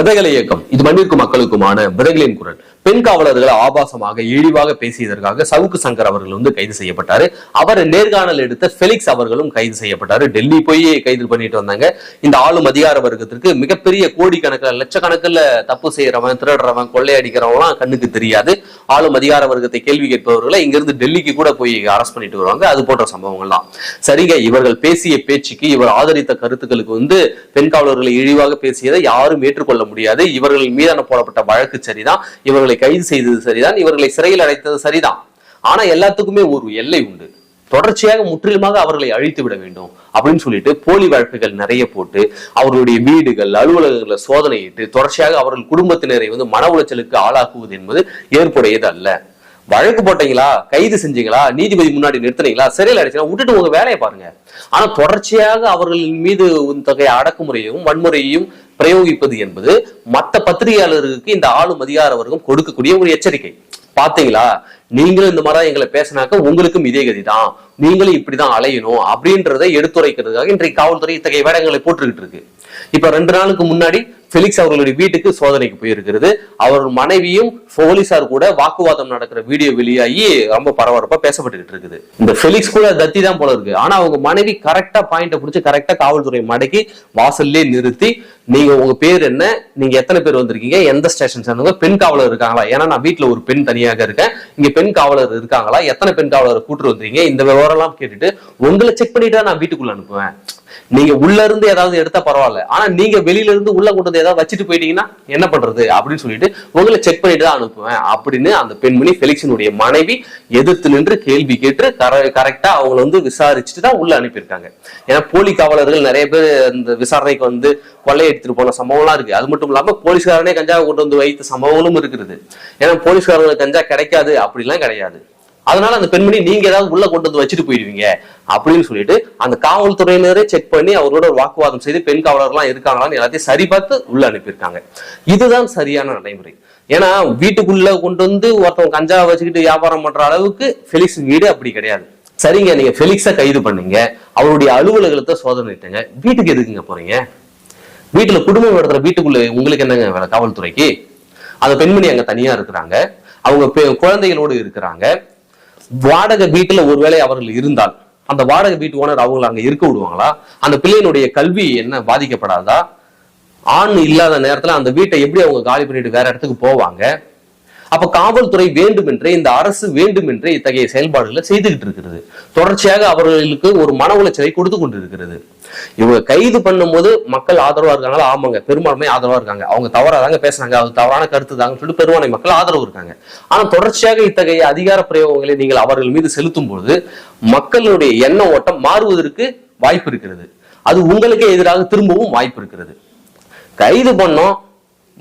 விதைகளை இயக்கம். இது மண்ணிற்கும் மக்களுக்குமான விதைகளின் குரல். பெண் காவலர்களை ஆபாசமாக இழிவாக பேசியதற்காக சவுக்கு சங்கர் அவர்கள் வந்து கைது செய்யப்பட்டாரு. அவர் நேர்காணல் எடுத்த பெலிக்ஸ் அவர்களும் கைது செய்யப்பட்டாரு. டெல்லி போய் கைது பண்ணிட்டு வந்தாங்க. இந்த ஆளும் அதிகார வர்க்கத்திற்கு மிகப்பெரிய கோடிக்கணக்கில் லட்சக்கணக்கில் தப்பு செய்யறவன் திருடுறவன் கொள்ளையடிக்கிறவங்களாம் கண்ணுக்கு தெரியாது. ஆளும் அதிகார வர்க்கத்தை கேள்வி கேட்பவர்களை இங்கிருந்து டெல்லிக்கு கூட போய் அரெஸ்ட் பண்ணிட்டு வருவாங்க. அது போன்ற சம்பவங்கள்லாம். சரிங்க இவர்கள் பேசிய பேச்சுக்கு இவர் ஆதரித்த கருத்துக்களுக்கு வந்து பெண் காவலர்களை இழிவாக பேசியதை யாரும் ஏற்றுக்கொள்ள முடியாது. இவர்கள் மீதான போடப்பட்ட வழக்கு சரிதான். இவர்கள் இவர்களை கைது செய்தது சரிதான் இவர்களை சிறையில் அடைத்தது சரிதான். ஆனா எல்லாத்துக்குமே ஒரு எல்லை உண்டு. தொடர்ச்சியாக முற்றிலுமாக அவர்களை அழித்து விட வேண்டும் அப்படின்னு சொல்லிட்டு போலி வழக்குகள் நிறைய போட்டு அவர்களுடைய வீடுகள் அலுவலகங்களை சோதனையிட்டு தொடர்ச்சியாக அவர்கள் குடும்பத்தினரை வந்து மன உளைச்சலுக்கு ஆளாக்குவது என்பது ஏற்புடையது அல்ல. வழக்கு போட்டீங்களா? கைது செஞ்சீங்களா? நீதிபதி முன்னாடி நிறுத்தினீங்களா? சிறையில் அடிச்சீங்களா? விட்டுட்டு உங்க வேலையை பாருங்க. ஆனா தொடர்ச்சியாக அவர்களின் மீது இத்தகைய அடக்குமுறையும் வன்முறையையும் பிரயோகிப்பது என்பது மற்ற பத்திரிகையாளர்களுக்கு இந்த ஆளும் அதிகார வர்க்கம் கொடுக்கக்கூடிய ஒரு எச்சரிக்கை. பாத்தீங்களா? நீங்களும் இந்த மாதிரி எங்களை பேசினாக்க உங்களுக்கும் இதே கதி தான் நீங்களும் இப்படிதான் அலையணும் அப்படின்றத எடுத்துரைக்கிறதுக்காக இன்றைக்கு காவல்துறை இத்தகைய வேடங்களை போட்டுக்கிட்டு இருக்கு. இப்ப ரெண்டு நாளுக்கு முன்னாடி பெலிக்ஸ் அவர்களுடைய வீட்டுக்கு சோதனைக்கு போயிருக்கிறது. அவர் மனைவியும் போலீசார் கூட வாக்குவாதம் நடக்கிற வீடியோ வெளியாகி ரொம்ப பரபரப்பா பேசப்பட்டுக்கிட்டு இருக்குது. இந்த பெலிக்ஸ் கூட தத்தி தான் போல இருக்கு. ஆனா அவங்க மனைவி கரெக்டா பாயிண்ட பிடிச்சி கரெக்டா காவல்துறை மடக்கி வாசல்லே நிறுத்தி நீங்க உங்க பேர் என்ன? நீங்க எத்தனை பேர் வந்திருக்கீங்க? எந்த ஸ்டேஷன் சேர்ந்தவங்க? பெண் காவலர் இருக்காங்களா? ஏன்னா நான் வீட்டுல ஒரு பெண் தனியாக இருக்கேன். இங்க பெண் காவலர் இருக்காங்களா? எத்தனை பெண் காவலர் கூட்டு வந்தீங்க இந்த விவரம் எல்லாம் கேட்டுட்டு உங்களை செக் பண்ணிட்டு நான் வீட்டுக்குள்ள அனுப்புவேன். நீங்க உள்ள இருந்து ஏதாவது எடுத்தா பரவாயில்ல. ஆனா நீங்க வெளியில இருந்து உள்ள கொண்டு வந்து ஏதாவது வச்சுட்டு போயிட்டீங்கன்னா என்ன பண்றது? அப்படின்னு சொல்லிட்டு உங்களை செக் பண்ணிட்டு தான் அனுப்புவேன். அப்படின்னு அந்த பெண்மணி பெலிக்ஸினுடைய மனைவி எதிர்த்து நின்று கேள்வி கேட்டு கரெக்டா அவங்கள வந்து விசாரிச்சுட்டு தான் உள்ள அனுப்பியிருக்காங்க. ஏன்னா போலி காவலர்கள் நிறைய பேர் இந்த விசாரணைக்கு வந்து கொள்ளையடித்துட்டு போன சம்பவம்லாம் இருக்கு. அது மட்டும் இல்லாம போலீஸ்காரனே கஞ்சா கொண்டு வந்து வைத்த சம்பவங்களும் இருக்குது. ஏன்னா போலீஸ்காரங்களுக்கு கஞ்சா கிடைக்காது. அப்படிலாம் கிடையாது. அதனால அந்த பெண்மணி நீங்க ஏதாவது உள்ள கொண்டு வந்து வச்சுட்டு போயிடுவீங்க அப்படின்னு சொல்லிட்டு அந்த காவல்துறையினரே செக் பண்ணி அவரோட ஒரு வாக்குவாதம் செய்து பெண் காவலர்லாம் இருக்காங்களான்னு எல்லாத்தையும் சரி பார்த்து உள்ள அனுப்பியிருக்காங்க. இதுதான் சரியான நடைமுறை. ஏன்னா வீட்டுக்குள்ள கொண்டு வந்து ஒருத்தவங்க கஞ்சா வச்சுக்கிட்டு வியாபாரம் பண்ற அளவுக்கு ஃபெலிக்ஸ் வீடு அப்படி கிடையாது. சரிங்க நீங்க ஃபெலிக்ஸை கைது பண்ணுங்க. அவருடைய அலுவலகத்தை சோதனைட்டுங்க வீட்டுக்கு எதுக்குங்க போறீங்க? வீட்டுல குடும்பம் நடத்துற வீட்டுக்குள்ள உங்களுக்கு என்னங்க காவல்துறைக்கு? அந்த பெண்மணி அங்க தனியா இருக்கிறாங்க. அவங்க பெ- குழந்தைகளோடு இருக்கிறாங்க. வாடகை வீட்டுல ஒருவேளை அவர்கள் இருந்தால் அந்த வாடகை வீட்டு ஓனர் அவங்களை அங்க இருக்க விடுவாங்களா? அந்த பிள்ளையினுடைய கல்வி என்ன பாதிக்கப்படாதா? ஆண் இல்லாத நேரத்துல அந்த வீட்டை எப்படி அவங்க காலி பண்ணிட்டு வேற இடத்துக்கு போவாங்க? அப்ப காவல்துறை வேண்டுமென்றே இந்த அரசு வேண்டுமென்றே இத்தகைய செயல்பாடுகளை செய்துகிட்டு இருக்கிறது. தொடர்ச்சியாக அவர்களுக்கு ஒரு மன உளைச்சலை கொடுத்து கொண்டிருக்கிறது. இவங்க கைது பண்ணும்போது மக்கள் ஆதரவா இருக்காங்களா ஆமாங்க பெரும்பான்மை ஆதரவா இருக்காங்க. அவங்க தவறாதாங்க பேசுனாங்க. அது தவறான கருத்து தாங்கன்னு சொல்லிட்டு பெரும்பான்மை மக்கள் ஆதரவு இருக்காங்க. ஆனா தொடர்ச்சியாக இத்தகைய அதிகார பிரயோகங்களை நீங்கள் அவர்கள் மீது செலுத்தும் பொழுது மக்களுடைய எண்ண ஓட்டம் மாறுவதற்கு வாய்ப்பு இருக்கிறது. அது உங்களுக்கே எதிராக திரும்பவும் வாய்ப்பு இருக்கிறது. கைது பண்ணோம்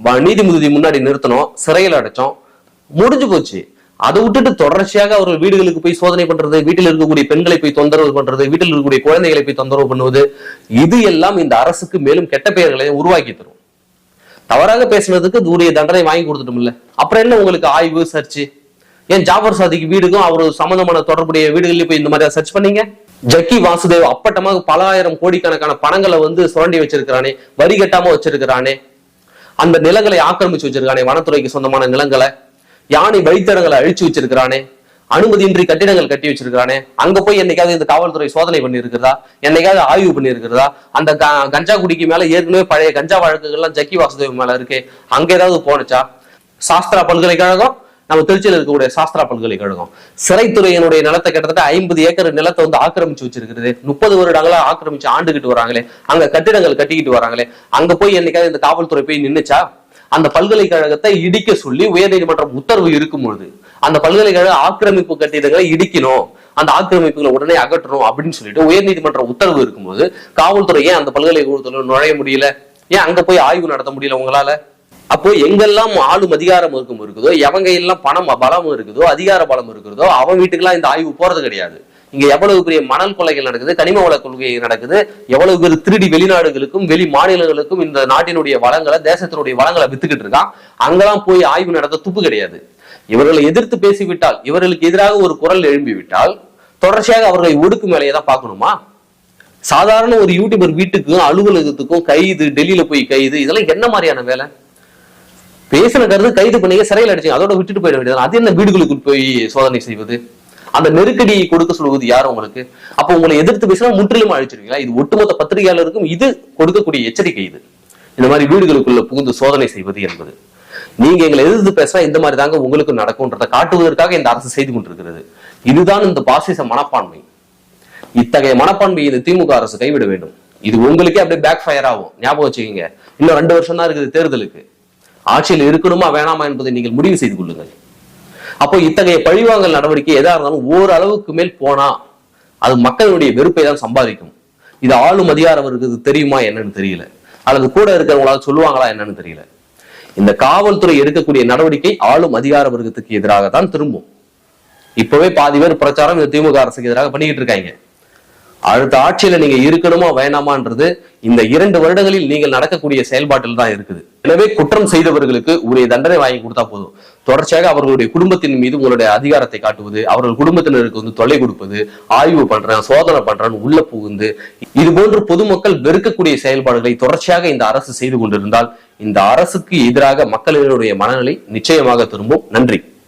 வ- நீதிபதி முன்னாடி நிறுத்தணும் சிறையில் அடைச்சோம் முடிஞ்சு போச்சு. அதை விட்டுட்டு தொடர்ச்சியாக அவர்கள் வீடுகளுக்கு போய் சோதனை பண்றது வீட்டில் இருக்கக்கூடிய பெண்களை போய் தொந்தரவு பண்றது வீட்டில் இருக்கக்கூடிய குழந்தைகளை போய் தொந்தரவு பண்ணுவது இது எல்லாம் இந்த அரசுக்கு மேலும் கெட்ட பெயர்களை உருவாக்கி தரும். தவறாக பேசுனதுக்கு உரிய தண்டனை வாங்கி கொடுத்துட்டோம்ல அப்புறம் என்ன உங்களுக்கு ஆய்வு சர்ச் ஏன் ஜாபர் சாதிக்கு வீடுக்கும் அவர் சம்பந்தமான தொடர்புடைய வீடுகளில் போய் இந்த மாதிரி சர்ச் பண்ணீங்க? ஜக்கி வாசுதேவ் அப்பட்டமாக பல ஆயிரம் கோடிக்கணக்கான பணங்களை வந்து சுரண்டி வச்சிருக்கிறானே வரி கட்டாம வச்சிருக்கிறானே. அந்த நிலங்களை ஆக்கிரமிச்சு வச்சிருக்கானே வனத்துறைக்கு சொந்தமான நிலங்களை. யானை வழித்தடங்களை அழிச்சு வச்சிருக்கிறானே? அனுமதியின்றி கட்டிடங்கள் கட்டி வச்சிருக்கானே அங்க போய் என்னைக்காவது இந்த காவல்துறை சோதனை பண்ணி இருக்கிறதா என்னைக்காவது ஆய்வு பண்ணி இருக்கிறதா அந்த கஞ்சா குடிக்கு மேல ஏற்கனவே பழைய கஞ்சா வழக்குகள்லாம் ஜக்கி வாசுதேவ் மேல இருக்கு. அங்க ஏதாவது போனுச்சா சாஸ்திரா பல்கலைக்கழகம் நம்ம திருச்சியில் இருக்கக்கூடிய சாஸ்திரா பல்கலைக்கழகம். சிறைத்துறையினுடைய நிலத்தை கிட்டத்தட்ட ஐம்பது ஏக்கர் நிலத்தை வந்து ஆக்கிரமிச்சு வச்சிருக்கிறது முப்பது வருடங்களா ஆக்கிரமிச்சு ஆண்டுகிட்டு வராங்களே. அங்க கட்டிடங்கள் கட்டிக்கிட்டு வராங்களே. அங்க போய் என்னைக்காவது இந்த காவல்துறை போய் நின்னுச்சா? அந்த பல்கலைக்கழகத்தை இடிக்க சொல்லி உயர்நீதிமன்றம் உத்தரவு இருக்கும் பொழுது அந்த பல்கலைக்கழக ஆக்கிரமிப்பு கட்டிடங்களை இடிக்கணும் அந்த ஆக்கிரமிப்புகளை உடனே அகற்றணும் அப்படின்னு சொல்லிட்டு உயர்நீதிமன்ற உத்தரவு இருக்கும்போது காவல்துறை ஏன் அந்த பல்கலைக்கழகத்துல நுழைய முடியல? ஏன் அங்க போய் ஆய்வு நடத்த முடியல உங்களால? அப்போ எங்கெல்லாம் ஆளும் அதிகாரம் இருக்கும் இருக்குதோ எவங்க எல்லாம் பணம் பலம் இருக்குதோ அதிகார பலம் இருக்கிறதோ அவன் வீட்டுக்கெல்லாம் இந்த ஆய்வு போறது கிடையாது. இங்க எவ்வளவு பெரிய மணல் கொலைகள் நடக்குது கனிம வள கொள்கை நடக்குது எவ்வளவு பேர் திருடி வெளிநாடுகளுக்கும் வெளி மாநிலங்களுக்கும் இந்த நாட்டினுடைய வளங்களை தேசத்தினுடைய வளங்களை வித்துக்கிட்டு இருக்கான் அங்கெல்லாம் போய் ஆய்வு நடத்த துப்பு கிடையாது. இவர்களை எதிர்த்து பேசிவிட்டால் இவர்களுக்கு எதிராக ஒரு குரல் எழும்பி விட்டால் தொடர்ச்சியாக அவர்களை ஒடுக்கு மேலேயே தான் பார்க்கணுமா? சாதாரண ஒரு யூடியூபர் வீட்டுக்கும் அலுவலகத்துக்கும் கைது டெல்லியில போய் கைது இதெல்லாம் என்ன மாதிரியான வேலை? பேசின கருத்து கைது பண்ணீங்க சிறையில் அடிச்சிங்க. அதோட விட்டுட்டு போயிட வேண்டியது அது என்ன வீடுகளுக்கு போய் சோதனை செய்வது? அந்த நெருக்கடியை கொடுக்க சொல்வது யார் உங்களுக்கு? அப்போ உங்களை எதிர்த்து பேசினா முற்றிலும் அழிச்சிருவீங்களா? இது ஒட்டுமொத்த பத்திரிகையாளருக்கும் இது கொடுக்கக்கூடிய எச்சரிக்கை இது. இந்த மாதிரி வீடுகளுக்குள்ள புகுந்து சோதனை செய்வது என்பது. நீங்க எங்களை எதிர்த்து பேசினா இந்த மாதிரி தாங்க உங்களுக்கு நடக்கும்ன்றதை காட்டுவதற்காக இந்த அரசு செய்து கொண்டிருக்கிறது. இதுதான் இந்த பாசிச மனப்பான்மை. இத்தகைய மனப்பான்மை இந்த திமுக அரசு கைவிட வேண்டும். இது உங்களுக்கே அப்படியே பேக் ஃபயர் ஆகும். ஞாபகம் வச்சுக்கோங்க. இன்னும் ரெண்டு வருஷம் தான் இருக்குது தேர்தலுக்கு. ஆட்சியில் இருக்கணுமா வேணாமா என்பதை நீங்கள் முடிவு செய்து கொள்ளுங்கள். அப்போ இத்தகைய பழிவாங்கல் நடவடிக்கை எதா இருந்தாலும் ஓரளவுக்கு மேல் போனா அது மக்களுடைய வெறுப்பை தான் சம்பாதிக்கும். இது ஆளும் அதிகாரம் இருக்குது தெரியுமா என்னன்னு தெரியல. அல்லது கூட இருக்கிறவங்களால சொல்லுவாங்களா என்னன்னு தெரியல. இந்த காவல்துறை எடுக்கக்கூடிய நடவடிக்கை ஆளும் அதிகார வர்க்கத்துக்கு எதிராக தான் திரும்பும். இப்பவே பாதி பேர் பிரச்சாரம் இந்த திமுக அரசுக்கு எதிராக பண்ணிக்கிட்டு இருக்காங்க. அடுத்த ஆட்சியில நீங்க இருக்கணுமா வேணாமான்றது இந்த இரண்டு வருடங்களில் நீங்கள் நடக்கக்கூடிய செயல்பாட்டில் தான் இருக்குது. எனவே குற்றம் செய்தவர்களுக்கு உரிய தண்டனை வாங்கி கொடுத்தா போதும். தொடர்ச்சியாக அவர்களுடைய குடும்பத்தின் மீது உங்களுடைய அதிகாரத்தை காட்டுவது அவர்கள் குடும்பத்தினருக்கு வந்து தொல்லை கொடுப்பது ஆய்வு பண்றேன் சோதனை பண்றேன்னு உள்ள புகுந்து இது போன்று பொதுமக்கள் வெறுக்கக்கூடிய செயல்பாடுகளை தொடர்ச்சியாக இந்த அரசு செய்து கொண்டிருந்தால் இந்த அரசுக்கு எதிராக மக்களினுடைய மனநிலை நிச்சயமாக திரும்பும். நன்றி.